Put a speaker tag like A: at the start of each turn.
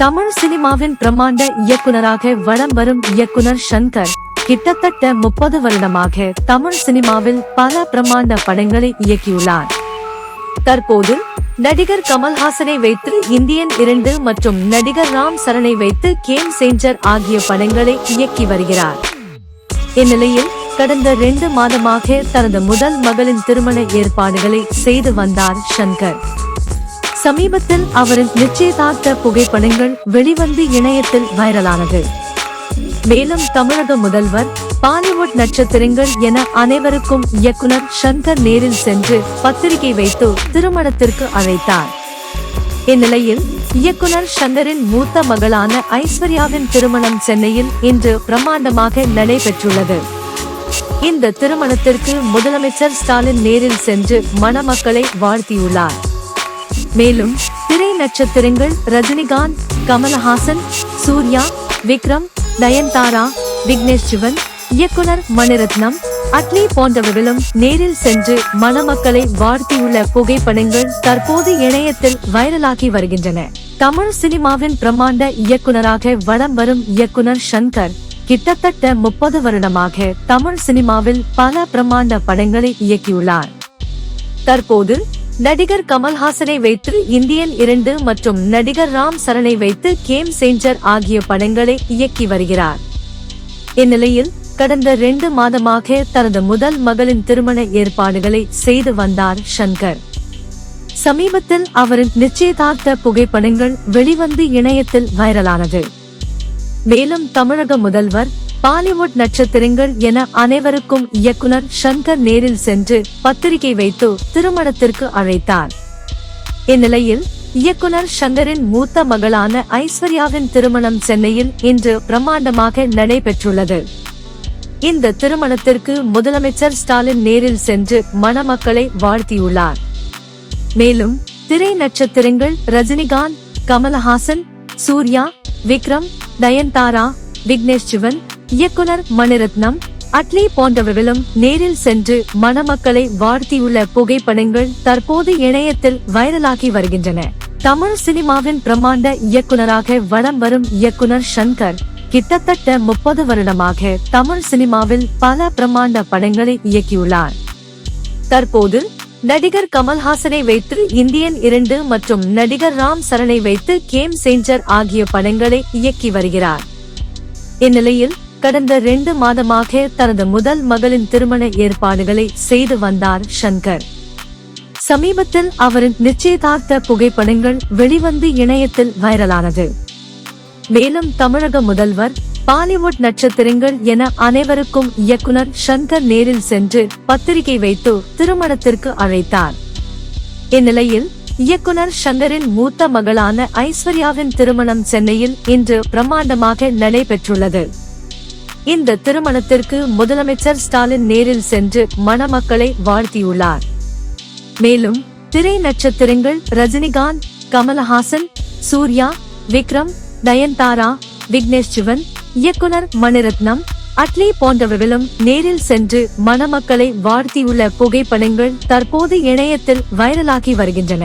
A: தமிழ் சினிமாவின் பிரமாண்ட இயக்குனராக வலம் வரும் இயக்குனர் சங்கர். கிட்டத்தட்ட முப்பது வருடமாக தமிழ் சினிமாவில் பல பிரமாண்ட படங்களை இயக்கியுள்ளார். தற்போது நடிகர் கமல்ஹாசனை வைத்து இந்தியன் இரண்டு மற்றும் நடிகர் ராம் சரணை வைத்து கேம் சேஞ்சர் ஆகிய படங்களை இயக்கி வருகிறார். இந்நிலையில் கடந்த ரெண்டு மாதமாக தனது முதல் மகளின் திருமண ஏற்பாடுகளை செய்து வந்தார் சங்கர். சமீபத்தில் அவரின் நிச்சயதார்த்த புகைப்படங்கள் வெளிவந்து இணையத்தில் வைரலானது. மேலும் தமிழக முதல்வர் பாலிவுட் நட்சத்திரங்கள் என அனைவருக்கும் இயக்குனர் சங்கர் நேரில் சென்று பத்திரிகை வைத்து திருமணத்திற்கு அழைத்தார். இந்நிலையில் இயக்குனர் சங்கரின் மூத்த மகளான ஐஸ்வர்யாவின் திருமணம் சென்னையில் இன்று பிரம்மாண்டமாக நடைபெற்றுள்ளது. இந்த திருமணத்திற்கு முதலமைச்சர் ஸ்டாலின் நேரில் சென்று மணமக்களை வாழ்த்தியுள்ளார். மேலும் திரை நட்சத்திரங்கள் ரஜினிகாந்த் கமலஹாசன் சூர்யா விக்ரம் நயன்தாரா விக்னேஷ் சிவன் இயக்குனர் மணிரத்னம் அட்லி போன்றவர்களும் நேரில் சென்று மணமக்களை வாழ்த்தியுள்ள புகைப்படங்கள் தற்போது இணையத்தில் வைரலாகி வருகின்றன. தமிழ் சினிமாவின் பிரம்மாண்ட இயக்குனராக வலம் வரும் இயக்குனர் சங்கர் கிட்டத்தட்ட முப்பது வருடமாக தமிழ் சினிமாவில் பல பிரம்மாண்ட படங்களை இயக்கியுள்ளார். தற்போது நடிகர் கமல்ஹாசனை வைத்து இந்தியன் இரண்டு மற்றும் நடிகர் ராம் சரணை வைத்து கேம் சேஞ்சர் ஆகிய படங்களை இயக்கி வருகிறார். இந்நிலையில் கடந்த ரெண்டு மாதமாக தனது முதல் மகளின் திருமண ஏற்பாடுகளை செய்து வந்தார் ஷங்கர் சமீபத்தில் அவரின் நிச்சயதார்த்த புகைப்படங்கள் வெளிவந்து இணையத்தில் வைரலானது. மேலும் தமிழக முதல்வர் பாலிவுட் நட்சத்திரங்கள் என அனைவருக்கும் இயக்குனர் சங்கர் நேரில் சென்று பத்திரிகை வைத்து திருமணத்திற்கு அழைத்தார். இந்நிலையில் இயக்குனர் சங்கரின் மூத்த மகளான ஐஸ்வர்யாவின் திருமணம் சென்னையில் இன்று பிரம்மாண்டமாக நடைபெற்றுள்ளது. இந்த திருமணத்திற்கு முதலமைச்சர் ஸ்டாலின் நேரில் சென்று மணமக்களை வாழ்த்தியுள்ளார். மேலும் திரை நட்சத்திரங்கள் ரஜினிகாந்த் கமலஹாசன் சூர்யா விக்ரம் நயன்தாரா விக்னேஷ் சிவன் இயக்குனர் மணிரத்னம் அட்லி போன்றவர்களும் நேரில் சென்று மணமக்களை வாழ்த்தியுள்ள புகைப்படங்கள் தற்போது இணையத்தில் வைரலாகி வருகின்றன. தமிழ் சினிமாவின் பிரம்மாண்ட இயக்குனராக வலம் வரும் இயக்குனர் சங்கர் கிட்டத்தட்ட முப்பது வருடமாக தமிழ் சினிமாவில் பல பிரம்மாண்ட படங்களை இயக்கியுள்ளார். தற்போது நடிகர் கமல்ஹாசனை வைத்து இந்தியன் இரண்டு மற்றும் நடிகர் ராம் சரணை வைத்து கேம் சேஞ்சர் ஆகிய படங்களை இயக்கி வருகிறார். இந்நிலையில் கடந்த ரெண்டு மாதமாக தனது முதல் மகளின் திருமண ஏற்பாடுகளை செய்து வந்தார் ஷங்கர் சமீபத்தில் அவரின் நிச்சயதார்த்த புகைப்படங்கள் வெளிவந்து இணையத்தில் வைரலானது. மேலும் தமிழக முதல்வர் பாலிவுட் நட்சத்திரங்கள் என அனைவருக்கும் இயக்குனர் ஷங்கர் நேரில் சென்று பத்திரிகை வைத்து திருமணத்திற்கு அழைத்தார். இந்நிலையில் இயக்குனர் ஷங்கரின் மூத்த மகளான ஐஸ்வர்யாவின் திருமணம் சென்னையில் இன்று பிரம்மாண்டமாக நடைபெற்றுள்ளது. இந்த திருமணத்திற்கு முதலமைச்சர் ஸ்டாலின் நேரில் சென்று மணமக்களை வாழ்த்தியுள்ளார். மேலும் திரை நட்சத்திரங்கள் ரஜினிகாந்த் கமலஹாசன் சூர்யா விக்ரம் நயன்தாரா விக்னேஷ் சிவன் இயக்குனர் மணிரத்னம் அட்லி போன்றவர்களும் நேரில் சென்று மணமக்களை வாழ்த்தியுள்ள புகைப்படங்கள் தற்போது இணையத்தில் வைரலாகி வருகின்றன.